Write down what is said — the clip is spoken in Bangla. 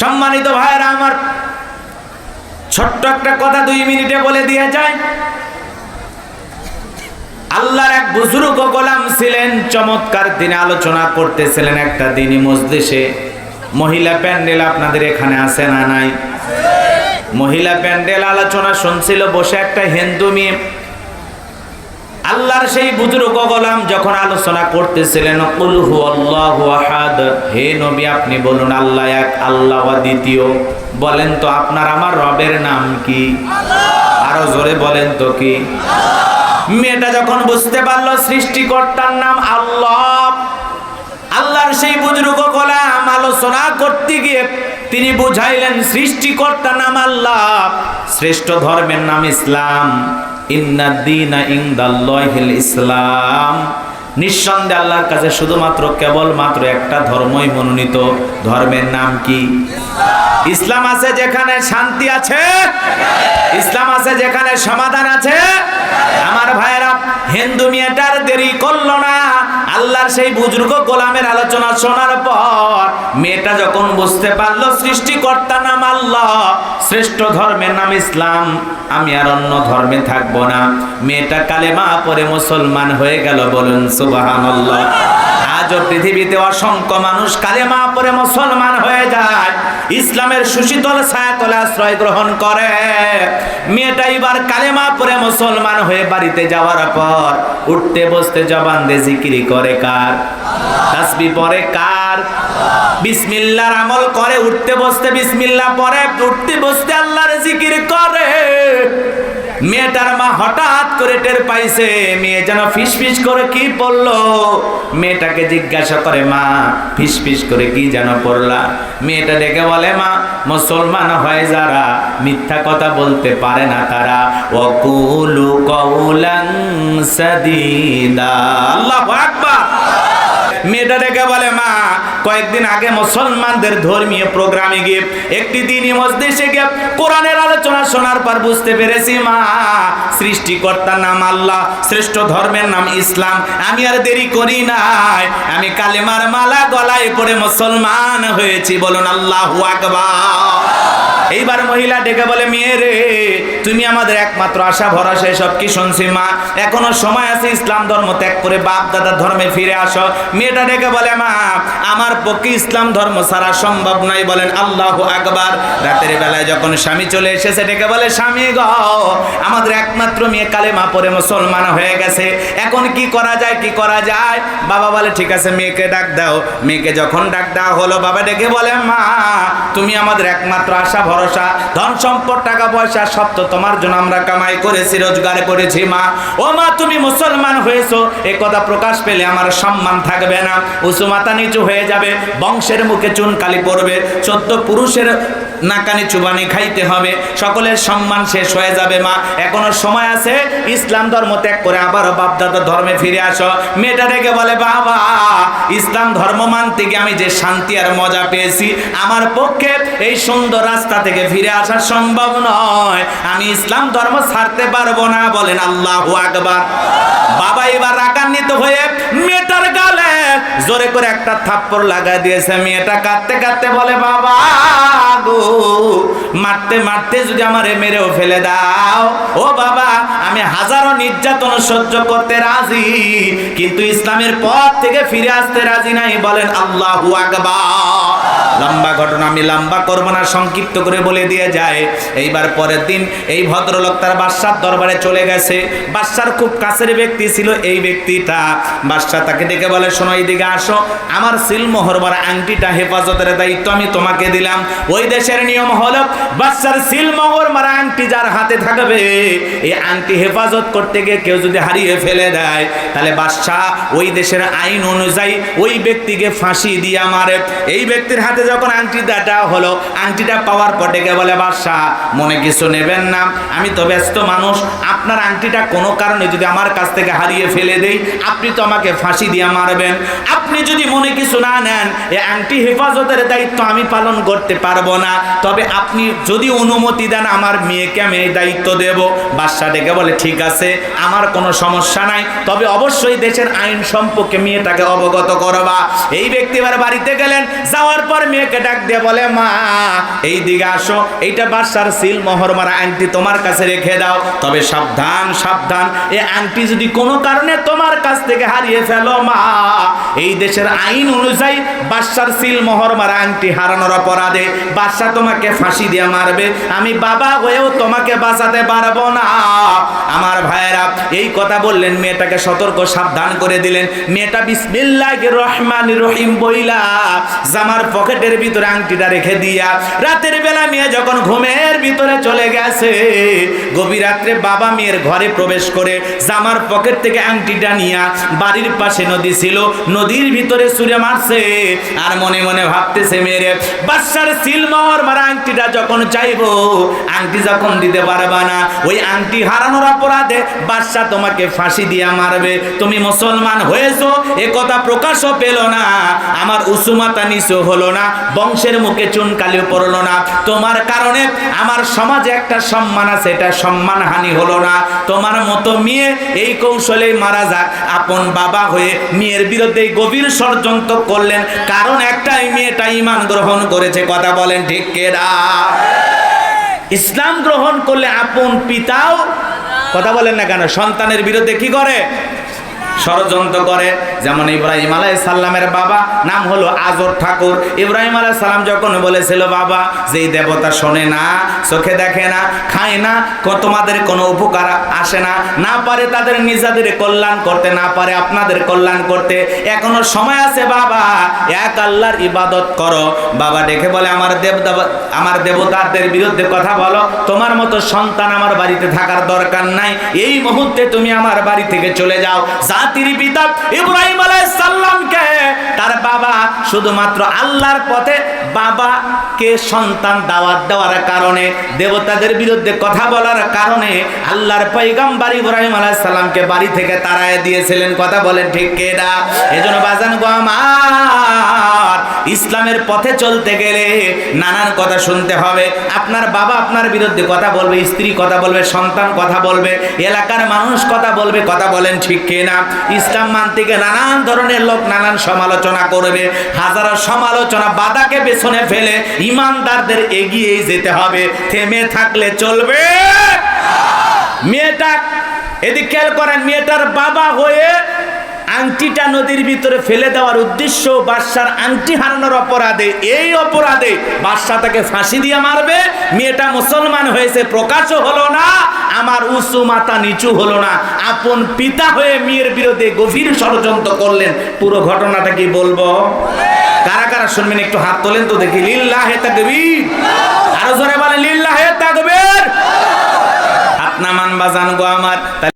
সম্মানিত ভাইয়েরা, আমার ছোট্ট একটা কথা দুই মিনিটে বলে দিয়ে যায় আল্লাহর এক বুজুর্গ গোলাম ছিলেন, চমৎকার দিনে আলোচনা করতেছিলেন একটা দিনই মসজিদে মহিলা প্যান্ডেল আপনাদের এখানে আছে না নাই? মহিলা প্যান্ডেল আলোচনা শুনছিল, বসে একটা হিন্দু মেয়ে আল্লাহর সেই বুজুর্গ গোলাম যখন আলোচনা করতেছিলেন হু নবী, আপনি বলুন, আল্লাহ এক, আল্লাহ দ্বিতীয় বলেন তো, আপনার আমার রবের নাম কি? আরও জোরে বলেন তো, কি? মেয়েটা যখন বুঝতে পারল, সৃষ্টিকর্তার নাম আল্লাহ, আল্লাহর সেই বুজুর্গ গোলাম আলোচনা করতে গিয়ে তিনি বুঝাইলেন সৃষ্টিকর্তা নাম আল্লাহ, শ্রেষ্ঠ ধর্মের নাম ইসলাম। ইসলাম। নিঃসন্দেহে আল্লাহর কাছে শুধুমাত্র কেবল মাত্র একটা ধর্মই মনোনীত। ধর্মের নাম কি? ইসলাম আছে যেখানে শান্তি আছে। ইসলাম আছে যেখানে সমাধান আছে। আমার ভাইয়েরা, হিন্দু মেয়েটার দেরি করল না। আল্লাহর সেই বুজুর্গ গোলামের আলোচনা শোনার পর মেয়েটা যখন বুঝতে পারল সৃষ্টিকর্তা নাম আল্লাহ, শ্রেষ্ঠ ধর্মের নাম ইসলাম, আমি আর অন্য ধর্মে থাকব না। মেয়েটা কালেমা পরে মুসলমান হয়ে গেল, বলুন সুবহানাল্লাহ। আজও পৃথিবীতে অসংখ্য মানুষ কালেমা পরে মুসলমান হয়ে যায়। ইসলামের সুশীতল ছায়াতলে আশ্রয় গ্রহণ করে। মেয়েটা এবার কালেমা পরে মুসলমান হয়ে বাড়িতে যাওয়ার পর উঠতে বসতে জবান দিয়ে জিকিরি করে কার পরে কার বিসমিল্লার আমল করে, উঠতে বসতে বিসমিল্লা পরে, উঠতে বসতে আল্লাহর জিকির করে। মেয়েটার মা হঠাৎ করে টের পাইছে, মেয়ে যেন ফিস ফিস করে কি পড়ল? মেয়েটাকে জিজ্ঞাসা করে, মা ফিস ফিস করে কি যেন পড়লা? মেয়েটা ডেকে বলে, মা, মুসলমান হয় যারা, মিথ্যা কথা বলতে পারে না তারা। ওকুলু কৌলাং সাদিদা। আল্লাহু মেয়েটা ডেকে বলে, মা কয়েকদিন আগে মুসলমানদের ধর্মীয় প্রোগ্রামে গিয়ে একটি দিনই মসজিদে গিয়ে কোরআনের আলোচনা শোনার পর বুঝতে পেরেছি, মা সৃষ্টিকর্তার নাম আল্লাহ, শ্রেষ্ঠ ধর্মের নাম ইসলাম। আমি আর দেরি করি নাই। আমি কালেমার মালা গলায় পড়ে মুসলমান হয়েছি, বলুন আল্লাহু আকবার। এইবার মহিলা ডেকে বলে, মেয়ে রে, তুমি আমাদের একমাত্র আশা, ভরসা সব কি শুনছি, মা? এখনও সময় আছে, ইসলাম ধর্ম ত্যাগ করে বাপ দাদার ধর্মে ফিরে আসো। মেয়েটা ডেকে বলে, মা, আমার পক্ষে ইসলাম ধর্ম ছাড়া সম্ভব নয়। বলেন, আল্লাহ আকবার। রাতের বেলায় যখন স্বামী চলে এসেছে, ডেকে বলে, স্বামী গ, আমাদের একমাত্র মেয়ে কালে মা পরে মুসলমান হয়ে গেছে। এখন কি করা যায়, কি করা যায়? বাবা বলে, ঠিক আছে, মেয়েকে ডাক দাও। মেয়েকে যখন ডাক দেওয়া হলো, বাবা ডেকে বলে, মা, তুমি আমাদের একমাত্র আশা ভরসা। ধন সম্পদ, টাকা পয়সা সব তো তোমার জন্য আমরা কামাই করেছি, রোজগার করেছি, মা। ও মা, তুমি মুসলমান হয়েছো, এ কথা প্রকাশ পেলে আমার সম্মান থাকবে না। উঁচু মাথা নিচু হয়ে যাবে, বংশের মুখে চুনকালি পড়বে, চোদ্দ পুরুষের নাকানি চুবানি খাইতে হবে, সকলের সম্মান শেষ হয়ে যাবে, মা। এখনও সময় আছে, ইসলাম ধর্ম ত্যাগ করে আবারও বাপদাদার ধর্মে ফিরে আসো। মেয়েটা ডেকে বলে, বাবা, ইসলাম ধর্ম মানতে গিয়ে আমি যে শান্তি আর মজা পেয়েছি, আমার পক্ষে এই সুন্দর রাস্তা থেকে ফিরে আসা সম্ভব নয়। আমি ইসলাম ধর্ম ছাড়তে পারব না, বলেন আল্লাহ আকবার। বাবা এবার রাগান্বিত হয়ে মেয়েটার গালে জোরে করে একটা থাপ্পড় লাগাই দিয়েছে। মেয়েটা কাঁদতে কাঁদতে বলে, বাবা গো, মারতে মারতে যদি আমারে মেরেও ফেলে দাও। ও বাবা, আমি হাজারো নির্যাতন সহ্য করতে রাজি, কিন্তু ইসলামের পথ থেকে ফিরে আসতে রাজি নাই, বলেন আল্লাহু আকবার। লম্বা ঘটনা, আমি লম্বা করব না, সংক্ষিপ্ত করে বলে দিয়ে যায়। এইবার পরের দিন এই ভদ্রলোক তার বাদশার দরবারে চলে গেছে। বাদশার খুব কাছের ব্যক্তি ছিল এই ব্যক্তিটা। বাদশা তাকে ডেকে বলে, শোনো, এইদিকে আসো। আমার সিলমোহর মারা আংটিটা হেফাজতের দায়িত্ব আমি তোমাকে দিলাম। ওই দেশের নিয়ম হলো, বাদশার সিলমোহর মারা আংটি যার হাতে থাকবে, এই আংটি হেফাজত করতে গিয়ে কেউ যদি হারিয়ে ফেলে দেয়, তাহলে বাদশাহ ওই দেশের আইন অনুযায়ী ওই ব্যক্তিকে ফাঁসি দিয়ে মারে। এই ব্যক্তির হাতে যখন আংটিটা দেওয়া হলো, আংটিটা পাওয়ার পর ডেকে বলে বাদশাহ মনে কিছু নেবেন না। আমি তো ব্যস্ত মানুষ। আপনার আংটিটা কোনো কারণে যদি আমার কাছ থেকে হারিয়ে ফেলে দেই, আপনি তো আমাকে ফাঁসি দিয়ে মারবেন। আপনি যদি মনে কিছু না নেন এই আংটি হেফাজতের দায়িত্ব আমি পালন করতে পারব না। তবে আপনি যদি অনুমতি দেন, আমার মেয়েকে আমি এই দায়িত্ব দেব। বাদশাহ ডেকে বলে, ঠিক আছে, আমার কোনো সমস্যা নাই। তবে অবশ্যই দেশের আইন সম্পর্কে মেয়েটাকে অবগত করবা। এই ব্যক্তি এবার বাড়িতে গেলেন। যাওয়ার পর মেয়েকে ডাক দিয়ে বলে, মা, এই দিকে আসো। এইটা বাসার সিল মোহর মারা আংটি তোমার কাছে রেখে দাও। তবে সাবধান সাবধান। এই আংটি যদি কোনো কারণে তোমার কাছ থেকে হারিয়ে ফেলো, মা, এই দেশের আইন অনুযায়ী বাসার সিল মোহর মারা আংটি হারানোর অপরাধে বাদশা তোমাকে ফাঁসি দিয়ে মারবে। আমি বাবা হয়েও তোমাকে বাঁচাতে পারব না। আমার ভাইয়েরা, এই কথা বললেন, মেয়েটাকে সতর্ক, সাবধান করে দিলেন। মেয়েটা বিসমিল্লাহ রহমান রহিম বইলা জামার পকেটের ভিতরে আংটিটা রেখে দিয়া, রাতের বেলা মেয়ে যখন ঘুমের ভিতরে চলে গেছে, গভীর রাত্রে বাবা মেয়ের ঘরে প্রবেশ করে জামার পকেট থেকে আংটিটা নিয়া বাড়ির পাশে নদী ছিল, নদীর ভিতরে সুরে মারছে। আর মনে মনে ভাবতেছে মেরে বাচ্চার সিলমহর মারা আংটিটা যখন চাইব, আংটি যখন দিতে পারবা না, ওই আংটি হারানোর অপরাধে বাদশা তোমাকে ফাঁসি দিয়া মারবে। তুমি মুসলমান হয়েছো, এ কথা প্রকাশও পেল না, আমার উসুমাতা নিচু হলো না। বংশের মুখে চুন চুনকালিও পড়ল না। তোমার কারণে আমার সমাজে একটা সম্মান আছে, এটা সম্মান হানি হলো না। তোমার মতো মেয়ে এই কৌশলে মারা যাক। আপন বাবা হয়ে মেয়ের বিরুদ্ধে গভীর ষড়যন্ত্র করলেন। কারণ একটাই মেয়েটা ইমান গ্রহণ করেছে, কথা বলেন ঠিক কেরা ইসলাম গ্রহণ করলে আপন পিতাও, কথা বলেন না কেন, সন্তানের বিরুদ্ধে কি করে? ষড়যন্ত্র করে। যেমন ইব্রাহিম আলাই সাল্লামের বাবা, নাম হলো আজর ঠাকুর। ইব্রাহিম আলাই সাল্লাম যখন বলেছিল, বাবা যে এই দেবতা শোনে না, চোখে দেখে না, খায় না তোমাদের কোনো উপকার আসে না না পারে তাদের নিজেদের কল্যাণ করতে, না পারে আপনাদের কল্যাণ করতে, এখনও সময় আছে, বাবা, এক আল্লাহর ইবাদত করো। বাবা ডেকে বলে, আমার দেব, আমার দেবতাদের বিরুদ্ধে কথা বলো, তোমার মতো সন্তান আমার বাড়িতে থাকার দরকার নাই। এই মুহূর্তে তুমি আমার বাড়ি থেকে চলে যাও জাতির পিতা ইব্রাহিম আলাইহিস সালামকে, তার বাবা শুধুমাত্র আল্লাহর পথে বাবাকে সন্তান দাওয়াত দেওয়ার কারণে, দেবতাদের বিরুদ্ধে কথা বলার কারণে আল্লাহর পয়গম্বর ইব্রাহিম আলাইহিস সালামকে বাড়ি থেকে তাড়ায় দিয়েছিলেন। কথা বলেন ঠিক কেডা এজন্য বাজান গো আমার। ইসলামের পথে চলতে গেলে নানান কথা শুনতে হবে। আপনার বাবা আপনার বিরুদ্ধে কথা বলবে, স্ত্রী কথা বলবে, সন্তান কথা বলবে, এলাকার মানুষ কথা বলবে, কথা বলেন ঠিক না ইসলাম মানতে গিয়ে নানান ধরনের লোক নানান সমালোচনা করবে, হাজারো সমালোচনা বাধাকে পেছনে ফেলে ইমানদারদের এগিয়েই যেতে হবে। থেমে থাকলে চলবে। মেয়েটা, এদিক খেয়াল করেন, মেয়েটার বাবা হয়ে আংটিটা নদীর ভিতরে ফেলে দেওয়ার উদ্দেশ্য, বাদশার আংটি হারানোর অপরাধে। এই অপরাধে বাদশা তাকে ফাঁসি দিয়ে মারবে। মেয়েটা মুসলমান হয়েছে, প্রকাশও হলো না, আমার উঁচু মাথা নিচু হলো না। আপন পিতা হয়ে মেয়ের বিরুদ্ধে গভীর ষড়যন্ত্র করলেন, পুরো ঘটনাটা কি বলব? কারা কারা শুনবেন, একটু হাত তোলেন তো দেখি। লিল্লাহে আরও জোরে লিল্লাহে তাকবীর। হাত নামান বাজান গো আমার।